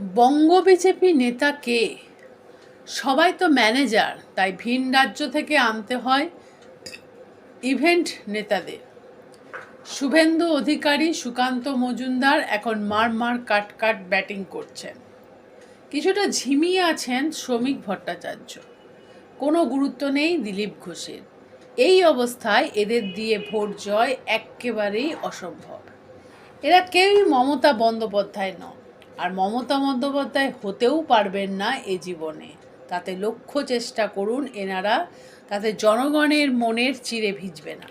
বঙ্গ BJP নেতা কে? সবাই তো ম্যানেজার তাই ভিন রাজ্য থেকে আনতে হয় ইভেন্ট নেতাদের। শুভেন্দু অধিকারী সুকান্ত মজুমদার এখন মার মার কাট কাট ব্যাটিং করছেন। কিছুটা ঝিমিয়ে আছেন শ্রমিক ভট্টাচার্য। কোনো গুরুত্ব নেই দিলীপ ঘোষের। এই অবস্থায় এদের দিয়ে ভোট জয় একেবারেই অসম্ভব। এরা কেউই মমতা বন্দ্যোপাধ্যায় নন। আর মমতা বন্দ্যোপাধ্যায় হতেও পারবেন না এ জীবনে। তাতে লক্ষ্য চেষ্টা করুন এনারা, তাতে জনগণের মনের চিরে ভিজবে না।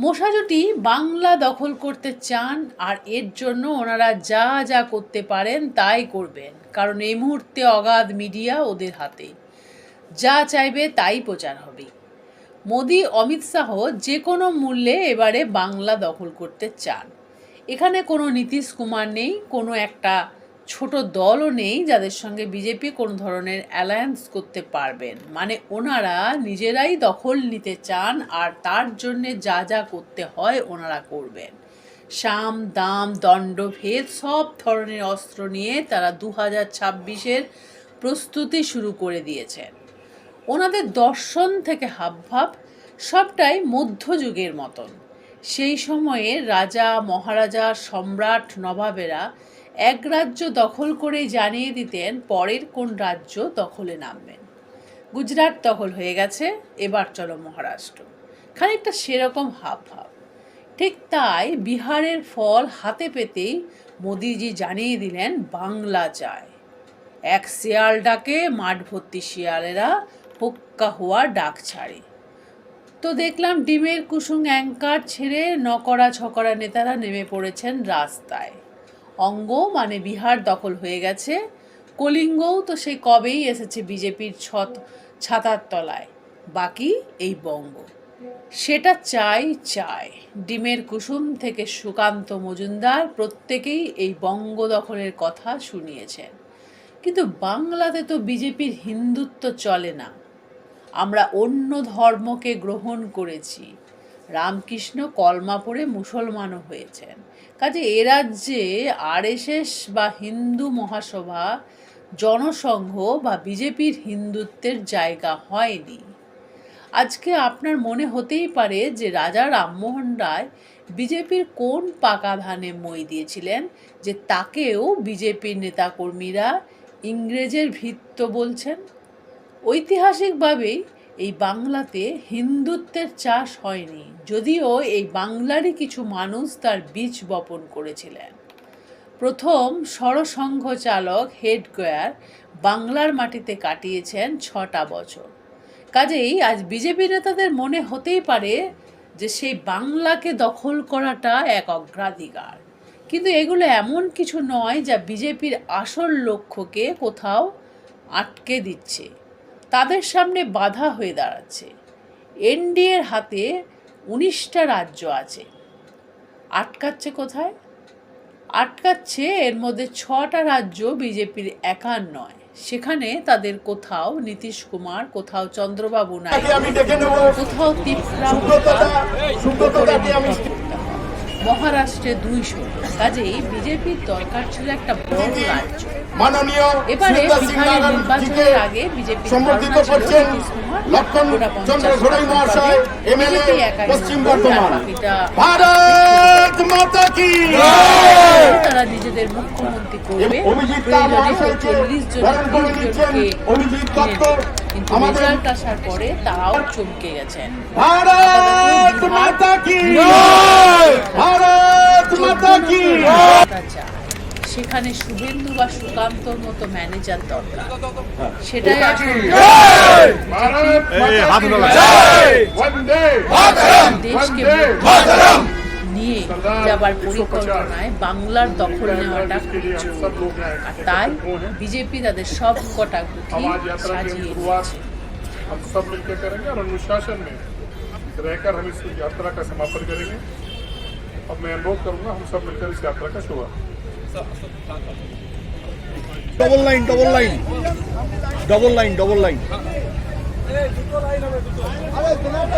মশাজুটি বাংলা দখল করতে চান আর এর জন্য ওনারা যা যা করতে পারেন তাই করবেন, কারণ এই মুহূর্তে অগাধ মিডিয়া ওদের হাতে। যা চাইবে তাই প্রচার হবে। মোদি, অমিত শাহ যে কোনো মূল্যে এবারে বাংলা দখল করতে চান। এখানে কোনো নীতিশ কুমার নেই, কোনো একটা ছোট দলও নেই যাদের সঙ্গে বিজেপি কোনো ধরনের অ্যালায়েন্স করতে পারবেন। মানে ওনারা নিজেরাই দখল নিতে চান আর তার জন্যে যা যা করতে হয় ওনারা করবেন। সাম, দাম, দণ্ড, ভেদ সব ধরনের অস্ত্র নিয়ে তারা দু হাজার ছাব্বিশের প্রস্তুতি শুরু করে দিয়েছেন। ওনাদের দর্শন থেকে হাবভাব সবটাই মধ্যযুগের মতন। সেই সময়ে রাজা, মহারাজা, সম্রাট, নবাবেরা এক রাজ্য দখল করেই জানিয়ে দিতেন পরের কোন রাজ্য দখলে নামবেন। গুজরাট দখল হয়ে গেছে, এবার চলো মহারাষ্ট্র। খানিকটা সেরকম হাব ভাব ঠিক তাই বিহারের ফল হাতে পেতেই মোদিজি জানিয়ে দিলেন, বাংলা চায় এক শিয়াল ডাকে, মাঠ ভর্তি শিয়ালেরা পোক্কা হওয়া ডাক ছাড়ে। তো দেখলাম ডিমের কুসুম অ্যাঙ্কার ছেড়ে নকরা ছকরা নেতারা নেমে পড়েছেন রাস্তায়। অঙ্গ মানে বিহার দখল হয়ে গেছে। কলিঙ্গও তো সেই কবেই এসেছে বিজেপির ছত ছাতার তলায়। বাকি এই বঙ্গ। সেটা চাই চাই। ডিমের কুসুম থেকে সুকান্ত মজুমদার প্রত্যেকেই এই বঙ্গ দখলের কথা শুনিয়েছেন। কিন্তু বাংলাতে তো বিজেপির হিন্দুত্ব চলে না। আমরা অন্য ধর্মকে গ্রহণ করেছি। রামকৃষ্ণ কলমা পড়ে মুসলমানও হয়েছেন। কাজে এ রাজ্যে আরএসএস বা হিন্দু মহাসভা, জনসংঘ বা বিজেপির হিন্দুত্বের জায়গা হয়নি। আজকে আপনার মনে হতেই পারে যে রাজা রামমোহন রায় বিজেপির কোন পাকা ধানে মই দিয়েছিলেন, যে তাকেও বিজেপির নেতাকর্মীরা ইংরেজের ভিত্ত বলছেন? ঐতিহাসিকভাবেই এই বাংলাতে হিন্দুত্বের চাষ হয়নি, যদিও এই বাংলারই কিছু মানুষ তার বীজ বপন করেছিলেন। প্রথম সরসংঘ চালক হেডগোয়ার বাংলার মাটিতে কাটিয়েছেন ছটা বছর। কাজেই আজ বিজেপি নেতাদের মনে হতেই পারে যে সেই বাংলাকে দখল করাটা এক অগ্রাধিকার। কিন্তু এগুলো এমন কিছু নয় যা বিজেপির আসল লক্ষ্যকে কোথাও আটকে দিচ্ছে। তাদের সামনে বাধা হয়ে দাঁড়াচ্ছে। এনডিএর হাতে উনিশটা রাজ্য আছে। আটকাচ্ছে কোথায়? আটকাচ্ছে এর মধ্যে ছটা রাজ্য বিজেপির একার নয়। সেখানে তাদের কোথাও নীতিশ কুমার কোথাও চন্দ্রবাবু নাইডু নেব। কোথাও তিপ্রা সুব্রততা সুব্রততাকে আমি মহারাষ্ট্রে দুইশো। কাজেই বিজেপির দরকার ছিল একটা বড় রাজ্য। মাননীয় এবারে নির্বাচনের আগে বিজেপি সম্বর্ধিত করছেন লক্ষণ চন্দ্র ঘোড়াই মহাশয় এমএলএ পশ্চিম বর্ধমান। ভারত! মাতা কি? তারা নিজেদের মুখ্যমন্ত্রী করবে। প্রয়োজনে চল্লিশ জন বরণ করে নিচ্ছেন জনকে অভিজিৎ কিনে দত্ত। নেবে। কিন্তু রেজাল্ট আসার পরে তারাও চমকে গেছেন। ভারত মাতা কি? ভারত মাতা কি? সেখানে শুভেন্দু বা সুকান্তর মতো ম্যানেজার দরকার। সেটাই আসল। দেশকে নিয়ে যাবার পরিকল্পনায় বাংলার দখল নেওয়াটা খুব জরুরি। আর তাই বিজেপি তাদের সব কটা গুটি समाज यात्रा की সাজিয়ে शुरुआत দিয়েছে हम सब मिलकर करेंगे और अनुशासन में रहकर हम इस यात्रा का समापन करेंगे अब मैं अनुरोध करूंगा हम सब मिलकर इस यात्रा का शुरुआत double line double line double line double line Bharat Mata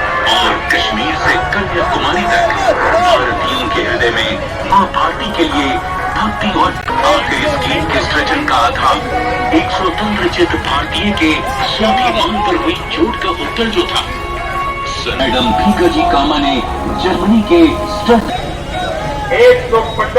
Kashmir से कन्याकुमारी तक। भारतीयों के हृदय में माँ भारती के लिए भक्ति और आखिर इस गीत के सृजन का आधार। एक स्वतंत्र चित भारतीय के स्वाभिमान पर हुई चोट का उत्तर जो था। मैडम भीका जी कामा ने जर्मनी के स्टड एक सौ